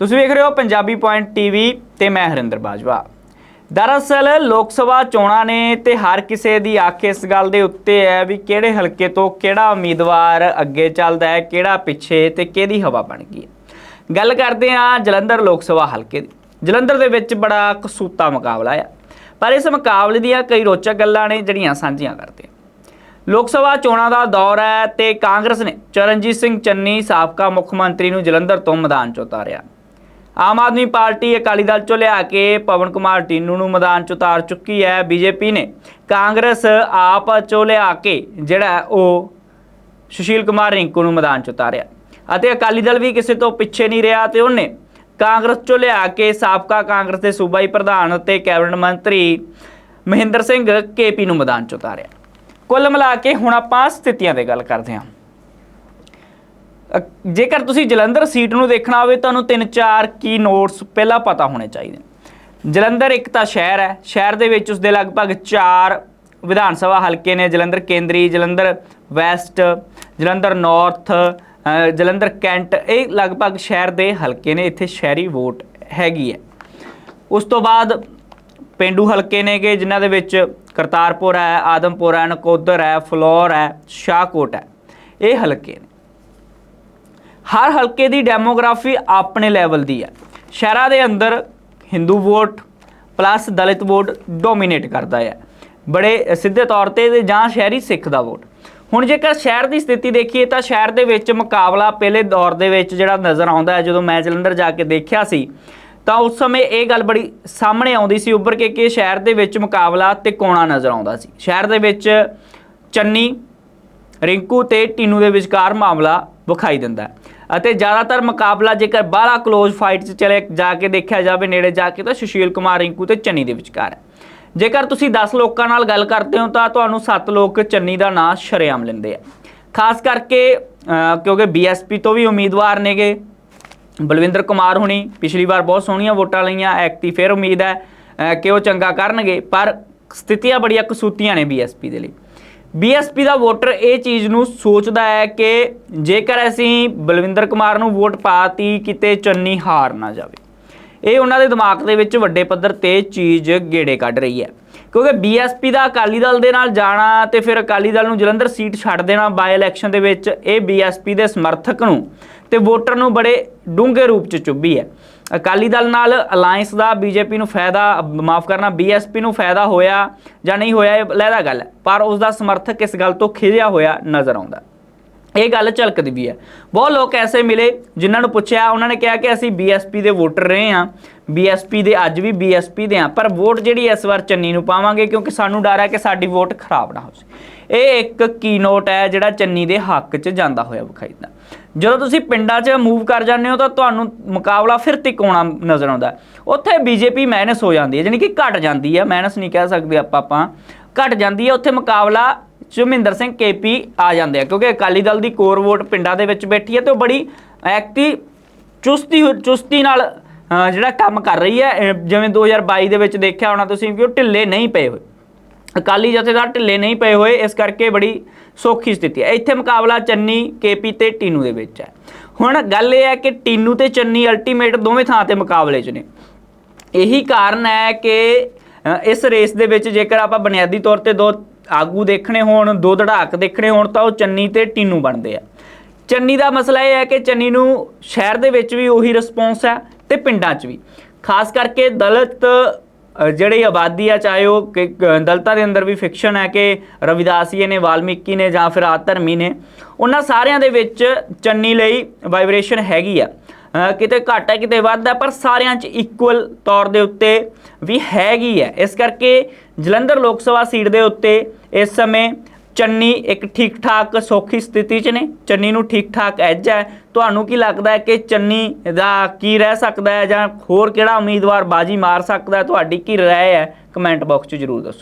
ਤੁਸੀਂ ਵੇਖ ਰਹੇ ਹੋ ਪੰਜਾਬੀ ਪੁਆਇੰਟ ਟੀਵੀ ਤੇ ਮੈਂ ਹਰਿੰਦਰ ਬਾਜਵਾ। ਦਰਅਸਲ ਲੋਕ ਸਭਾ ਚੋਣਾਂ ਨੇ ਤੇ ਹਰ ਕਿਸੇ ਦੀ ਅੱਖ ਇਸ ਗੱਲ ਦੇ ਉੱਤੇ ਹੈ ਵੀ ਕਿਹੜੇ ਹਲਕੇ ਤੋਂ ਕਿਹੜਾ ਉਮੀਦਵਾਰ ਅੱਗੇ ਚੱਲਦਾ ਹੈ, ਕਿਹੜਾ ਪਿੱਛੇ ਤੇ ਕਿਹਦੀ ਹਵਾ ਬਣ ਗਈ ਹੈ। ਗੱਲ ਕਰਦੇ ਹਾਂ ਜਲੰਧਰ ਲੋਕ ਸਭਾ ਹਲਕੇ ਦੀ। ਜਲੰਧਰ ਦੇ ਵਿੱਚ ਬੜਾ ਕਸੂਤਾ ਮੁਕਾਬਲਾ ਆ। ਪਰ ਇਸ ਮੁਕਾਬਲੇ ਦੀਆਂ ਕਈ ਰੋਚਕ ਗੱਲਾਂ ਨੇ ਜਿਹੜੀਆਂ ਸਾਂਝੀਆਂ ਕਰਦੇ ਲੋਕ ਸਭਾ ਚੋਣਾਂ ਦਾ ਦੌਰ ਹੈ ਤੇ ਕਾਂਗਰਸ ਨੇ ਚਰਨਜੀਤ ਸਿੰਘ ਚੰਨੀ ਸਾਬਕਾ ਮੁੱਖ ਮੰਤਰੀ ਨੂੰ ਜਲੰਧਰ ਤੋਂ ਮੈਦਾਨ 'ਚ ਉਤਾਰਿਆ। ਆਮ ਆਦਮੀ ਪਾਰਟੀ ਅਕਾਲੀ ਦਲ ਚੋਂ ਲਿਆ ਕੇ ਪਵਨ ਕੁਮਾਰ ਟੀਨੂ ਨੂੰ ਮੈਦਾਨ 'ਚ ਉਤਾਰ ਚੁੱਕੀ ਹੈ ਬੀਜੇਪੀ ਨੇ। ਕਾਂਗਰਸ ਆਪ ਚੋਂ ਲਿਆ ਕੇ ਜਿਹੜਾ ਉਹ ਸੁਸ਼ੀਲ ਕੁਮਾਰ ਰਿੰਕੂ ਨੂੰ ਮੈਦਾਨ 'ਚ ਉਤਾਰਿਆ। ਅਤੇ ਅਕਾਲੀ ਦਲ ਵੀ ਕਿਸੇ ਤੋਂ ਪਿੱਛੇ ਨਹੀਂ ਰਿਹਾ ਤੇ ਉਹਨੇ ਕਾਂਗਰਸ ਚੋਂ ਲਿਆ ਕੇ ਸਾਬਕਾ ਕਾਂਗਰਸ ਦੇ ਸੂਬਾਈ ਪ੍ਰਧਾਨ ਅਤੇ ਕੈਬਨਿਟ ਮੰਤਰੀ ਮਹਿੰਦਰ ਸਿੰਘ ਕੇਪੀ ਨੂੰ ਮੈਦਾਨ 'ਚ ਉਤਾਰਿਆ। ਕੁੱਲ ਮਿਲਾ ਕੇ ਹੁਣ ਆਪਾਂ ਸਥਿਤੀਆਂ ਤੇ ਗੱਲ ਕਰਦੇ ਹਾਂ। ਜੇਕਰ ਤੁਸੀਂ ਜਲੰਧਰ ਸੀਟ ਨੂੰ ਦੇਖਣਾ ਹੋਵੇ ਤੁਹਾਨੂੰ ਤਿੰਨ ਚਾਰ ਕੀ ਨੋਟਸ ਪਹਿਲਾਂ ਪਤਾ ਹੋਣੇ ਚਾਹੀਦੇ ਜਲੰਧਰ ਇੱਕ ਤਾਂ ਸ਼ਹਿਰ ਹੈ, ਸ਼ਹਿਰ ਦੇ ਵਿੱਚ ਉਸਦੇ ਲਗਭਗ 4 ਵਿਧਾਨ ਸਭਾ ਹਲਕੇ ਨੇ, ਜਲੰਧਰ ਕੇਂਦਰੀ, Jalandhar west, Jalandhar north Jalandhar cantt, ਇਹ ਲਗਭਗ ਸ਼ਹਿਰ ਦੇ ਹਲਕੇ ਨੇ, ਇੱਥੇ ਸ਼ਹਿਰੀ ਵੋਟ ਹੈਗੀ ਹੈ। ਉਸ ਤੋਂ ਬਾਅਦ ਪਿੰਡੂ ਹਲਕੇ ਨੇਗੇ, ਜਿਨ੍ਹਾਂ ਦੇ ਵਿੱਚ ਕਰਤਾਰਪੁਰ ਹੈ, ਆਦਮਪੁਰ ਹੈ, ਨਕੋਦਰ ਹੈ, ਫਲੋਰ ਹੈ, ਸ਼ਾਹਕੋਟ ਹੈ, ਇਹ ਹਲਕੇ ਨੇ। ਹਰ ਹਲਕੇ ਦੀ ਡੈਮੋਗ੍ਰਾਫੀ ਆਪਣੇ ਲੈਵਲ ਦੀ ਹੈ। ਸ਼ਹਿਰਾਂ ਦੇ ਅੰਦਰ Hindu vote plus Dalit vote dominate ਕਰਦਾ ਹੈ। ਬੜੇ ਸਿੱਧੇ ਤੌਰ ਤੇ ਜਾਂ ਸ਼ਹਿਰੀ ਸਿੱਖ ਦਾ ਵੋਟ ਹੁਣ ਜੇਕਰ ਸ਼ਹਿਰ ਦੀ ਸਥਿਤੀ ਦੇਖੀਏ ਤਾਂ ਸ਼ਹਿਰ ਦੇ ਵਿੱਚ ਮੁਕਾਬਲਾ ਪਹਿਲੇ ਦੌਰ ਦੇ ਵਿੱਚ ਜਿਹੜਾ ਨਜ਼ਰ ਆਉਂਦਾ ਹੈ, ਜਦੋਂ ਮੈਂ ਜਲੰਧਰ ਜਾ ਕੇ ਦੇਖਿਆ ਸੀ, ਤਾਂ ਉਸ ਸਮੇਂ ਇਹ ਗੱਲ ਬੜੀ ਸਾਹਮਣੇ ਆਉਂਦੀ ਸੀ ਉੱਭਰ ਕੇ ਕਿ ਸ਼ਹਿਰ ਦੇ ਵਿੱਚ ਮੁਕਾਬਲਾ ਤੇ ਕੋਣਾ ਨਜ਼ਰ ਆਉਂਦਾ ਸੀ। ਸ਼ਹਿਰ ਦੇ ਵਿੱਚ ਚੰਨੀ, ਰਿੰਕੂ ਤੇ ਟੀਨੂ ਦੇ ਵਿਚਕਾਰ ਮਾਮਲਾ ਵਿਖਾਈ ਦਿੰਦਾ ਅਤੇ ਜ਼ਿਆਦਾਤਰ ਮੁਕਾਬਲਾ ਜੇਕਰ ਬਾਹਲਾ ক্লোਜ਼ ਫਾਈਟ 'ਚ ਚਲੇ ਜਾ ਕੇ ਦੇਖਿਆ ਜਾਵੇ ਨੇੜੇ ਜਾ ਕੇ ਤਾਂ ਸੁਸ਼ੀਲ ਕੁਮਾਰ ਰਿੰਕੂ ਤੇ ਚੰਨੀ ਦੇ ਵਿਚਕਾਰ ਹੈ। ਜੇਕਰ ਤੁਸੀਂ 10 ਲੋਕਾਂ ਨਾਲ ਗੱਲ ਕਰਦੇ ਹੋ ਤਾਂ ਤੁਹਾਨੂੰ 7 ਲੋਕ ਚੰਨੀ ਦਾ ਨਾਂ ਸ਼ਰੇਆਮ ਲੈਂਦੇ ਆ। ਖਾਸ ਕਰਕੇ ਅਹ, ਕਿਉਂਕਿ ਬੀਐਸਪੀ ਤੋਂ ਵੀ ਉਮੀਦਵਾਰ ਨੇਗੇ। ਬਲਵਿੰਦਰ ਕੁਮਾਰ ਹੁਣੀ ਪਿਛਲੀ ਵਾਰ ਬਹੁਤ ਸੋਹਣੀਆਂ ਵੋਟਾਂ ਲਈਆਂ ਐਕਟੀ ਫਿਰ ਉਮੀਦ ਹੈ ਕਿ ਉਹ ਚੰਗਾ ਕਰਨਗੇ ਪਰ ਸਥਿਤੀਆਂ ਬੜੀਆਂ ਕਸੂਤੀਆਂ ਨੇ ਬੀਐਸਪੀ ਦੇ ਲਈ। ਬੀਐਸਪੀ ਦਾ ਵੋਟਰ ਇਹ ਚੀਜ਼ ਨੂੰ ਸੋਚਦਾ ਹੈ ਕਿ ਜੇਕਰ ਅਸੀਂ ਬਲਵਿੰਦਰ ਕੁਮਾਰ ਨੂੰ ਵੋਟ ਪਾਤੀ, ਕਿਤੇ ਚੰਨੀ ਹਾਰ ਨਾ ਜਾਵੇ। ਇਹ ਉਹਨਾਂ ਦੇ ਦਿਮਾਗ ਦੇ ਵਿੱਚ ਵੱਡੇ ਪੱਧਰ ਤੇ ਚੀਜ਼ ਗੇੜੇ ਕੱਢ ਰਹੀ ਹੈ। ਕਿਉਂਕਿ ਬੀਐਸਪੀ ਦਾ ਅਕਾਲੀ ਦਲ ਦੇ ਨਾਲ ਜਾਣਾ ਤੇ ਫਿਰ ਅਕਾਲੀ ਦਲ ਨੂੰ ਜਲੰਧਰ ਸੀਟ ਛੱਡ ਦੇਣਾ ਬਾਈ ਇਲੈਕਸ਼ਨ ਦੇ ਵਿੱਚ, ਇਹ ਬੀਐਸਪੀ ਦੇ ਸਮਰਥਕ ਨੂੰ ਤੇ ਵੋਟਰ ਨੂੰ ਬੜੇ ਡੂੰਘੇ ਰੂਪ ਚ ਚੁੱਭੀ ਹੈ। ਅਕਾਲੀ ਦਲ ਨਾਲ ਅਲਾਈਅੰਸ ਦਾ ਬੀਜੇਪੀ ਨੂੰ ਫਾਇਦਾ, ਮਾਫ ਕਰਨਾ ਬੀਐਸਪੀ ਨੂੰ ਫਾਇਦਾ ਹੋਇਆ ਜਾਂ ਨਹੀਂ ਹੋਇਆ, ਇਹ ਲਹਿਦਾ ਗੱਲ ਹੈ। ਪਰ ਉਸ ਦਾ ਸਮਰਥਕ ਇਸ ਗੱਲ ਤੋਂ ਖਿਜਿਆ ਹੋਇਆ ਨਜ਼ਰ ਆਉਂਦਾ। ਇਹ ਗੱਲ ਝਲਕਦੀ ਵੀ ਹੈ। ਬਹੁਤ ਲੋਕ ਐਸੇ ਮਿਲੇ ਜਿਨ੍ਹਾਂ ਨੂੰ ਪੁੱਛਿਆ, ਉਹਨਾਂ ਨੇ ਕਿਹਾ ਕਿ ਅਸੀਂ ਬੀਐਸਪੀ ਦੇ ਵੋਟਰ ਰਹੇ ਹਾਂ। ਬੀਐਸਪੀ ਦੇ ਅੱਜ ਵੀ ਬੀਐਸਪੀ ਦੇ ਹਾਂ, ਪਰ ਵੋਟ ਜਿਹੜੀ ਇਸ ਵਾਰ ਚੰਨੀ ਨੂੰ ਪਾਵਾਂਗੇ ਕਿਉਂਕਿ ਸਾਨੂੰ ਡਰ ਹੈ ਕਿ ਸਾਡੀ ਵੋਟ ਖਰਾਬ ਨਾ ਹੋ ਜਾਵੇ ਇਹ ਇੱਕ ਕੀ ਨੋਟ ਹੈ ਜਿਹੜਾ ਚੰਨੀ ਦੇ ਹੱਕ 'ਚ ਜਾਂਦਾ ਹੋਇਆ ਵਿਖਾਈਦਾ ਜਦੋਂ ਤੁਸੀਂ ਪਿੰਡਾਂ 'ਚ ਮੂਵ ਕਰ ਜਾਂਦੇ ਹੋ ਤਾਂ ਤੁਹਾਨੂੰ ਮੁਕਾਬਲਾ ਫਿਰ ਤਿਕੋਣਾ ਨਜ਼ਰ ਆਉਂਦਾ ਹੈ। ਉੱਥੇ ਬੀਜੇਪੀ ਮਾਈਨਸ ਹੋ ਜਾਂਦੀ ਹੈ ਯਾਨੀ ਕਿ ਘਟ ਜਾਂਦੀ ਹੈ। ਮਾਈਨਸ ਨਹੀਂ ਕਹਿ ਸਕਦੇ ਆਪਾਂ ਆਪਾਂ ਘਟ ਜਾਂਦੀ ਹੈ, ਉੱਥੇ ਮੁਕਾਬਲਾ ਸੁਮਿੰਦਰ ਸਿੰਘ ਕੇਪੀ ਆ ਜਾਂਦੇ ਆ ਕਿਉਂਕਿ ਅਕਾਲੀ ਦਲ ਦੀ ਕੋਰ ਵੋਟ ਪਿੰਡਾਂ ਦੇ ਵਿੱਚ ਬੈਠੀ ਹੈ ਤੇ ਉਹ ਬੜੀ ਐਕਟਿਵ ਚੁਸਤੀ ਚੁਸਤੀ ਨਾਲ ਜਿਹੜਾ ਕੰਮ ਕਰ ਰਹੀ ਹੈ ਅਹ, ਜਿਵੇਂ 2022 ਦੇ ਵਿੱਚ ਦੇਖਿਆ ਹੋਣਾ ਤੁਸੀਂ ਕਿ ਉਹ ਢਿੱਲੇ ਨਹੀਂ ਪਏ ਹੋਏ। ਅਕਾਲੀ ਜਥੇਦਾਰ ਢਿੱਲੇ ਨਹੀਂ ਪਏ ਹੋਏ ਇਸ ਕਰਕੇ ਬੜੀ ਸੌਖੀ ਸਥਿਤੀ ਹੈ। ਇੱਥੇ ਮੁਕਾਬਲਾ ਚੰਨੀ ਕੇਪੀ ਤੇ ਟੀਨੂ ਦੇ ਵਿੱਚ ਹੈ। ਹੁਣ ਗੱਲ ਇਹ ਹੈ ਕਿ ਟੀਨੂ ਤੇ ਚੰਨੀ ਅਲਟੀਮੇਟ ਦੋਵੇਂ ਥਾਂ ਤੇ ਮੁਕਾਬਲੇ 'ਚ ਨੇ। ਇਹੀ ਕਾਰਨ ਹੈ ਕਿ ਇਸ ਰੇਸ ਦੇ ਵਿੱਚ ਜੇਕਰ ਆਪਾਂ ਬੁਨਿਆਦੀ ਤੌਰ ਤੇ ਦੋ ਆਗੂ ਦੇਖਣੇ ਹੋਣ, ਦੋ ਧੜਾਕ ਦੇਖਣੇ ਹੋਣ, ਤਾਂ ਉਹ ਚੰਨੀ ਤੇ ਟੀਨੂ ਬਣਦੇ ਆ। ਚੰਨੀ ਦਾ ਮਸਲਾ ਇਹ ਹੈ ਕਿ ਚੰਨੀ ਨੂੰ ਸ਼ਹਿਰ ਦੇ ਵਿੱਚ ਵੀ ਉਹੀ ਰਿਸਪੌਂਸ ਹੈ ਤੇ ਪਿੰਡਾਂ 'ਚ ਵੀ। ਖਾਸ ਕਰਕੇ ਦਲਿਤ ਜਿਹੜੀ ਆਬਾਦੀ ਆ, ਚਾਹੇ ਉਹ ਕਿ- ਦੇ ਅੰਦਰ ਵੀ ਫਿਕਸ਼ਨ ਹੈ ਕਿ ਰਵਿਦਾਸੀਏ ਨੇ, ਵਾਲਮੀਕੀ ਨੇ ਜਾਂ ਫਿਰ ਆਧਰਮੀ ਨੇ, ਉਹਨਾਂ ਸਾਰਿਆਂ ਦੇ ਵਿੱਚ ਚੰਨੀ ਲਈ ਵਾਈਬ੍ਰੇਸ਼ਨ ਹੈਗੀ ਆ। ਕਿਤੇ ਘੱਟ ਹੈ, ਕਿਤੇ ਵੱਧ ਹੈ, ਪਰ ਸਾਰਿਆਂ 'ਚ ਇਕੁਅਲ ਤੌਰ ਦੇ ਉੱਤੇ ਵੀ ਹੈਗੀ ਹੈ। ਇਸ ਕਰਕੇ ਜਲੰਧਰ ਲੋਕ ਸਭਾ ਸੀਟ ਦੇ ਉੱਤੇ ਇਸ ਸਮੇਂ ਚੰਨੀ ਇੱਕ ਠੀਕ ਠਾਕ ਸੌਖੀ ਸਥਿਤੀ 'ਚ ਨੇ। ਚੰਨੀ ਨੂੰ ਠੀਕ ਠਾਕ ਐਜ ਹੈ। ਤੁਹਾਨੂੰ ਕੀ ਲੱਗਦਾ ਹੈ ਕਿ ਚੰਨੀ ਦਾ ਕੀ ਰਹਿ ਸਕਦਾ ਹੈ ਜਾਂ ਹੋਰ ਕਿਹੜਾ ਉਮੀਦਵਾਰ ਬਾਜੀ ਮਾਰ ਸਕਦਾ ਹੈ? ਤੁਹਾਡੀ ਕੀ ਰਾਏ ਹੈ? ਕਮੈਂਟ ਬਾਕਸ 'ਚ ਜਰੂਰ ਦੱਸੋ।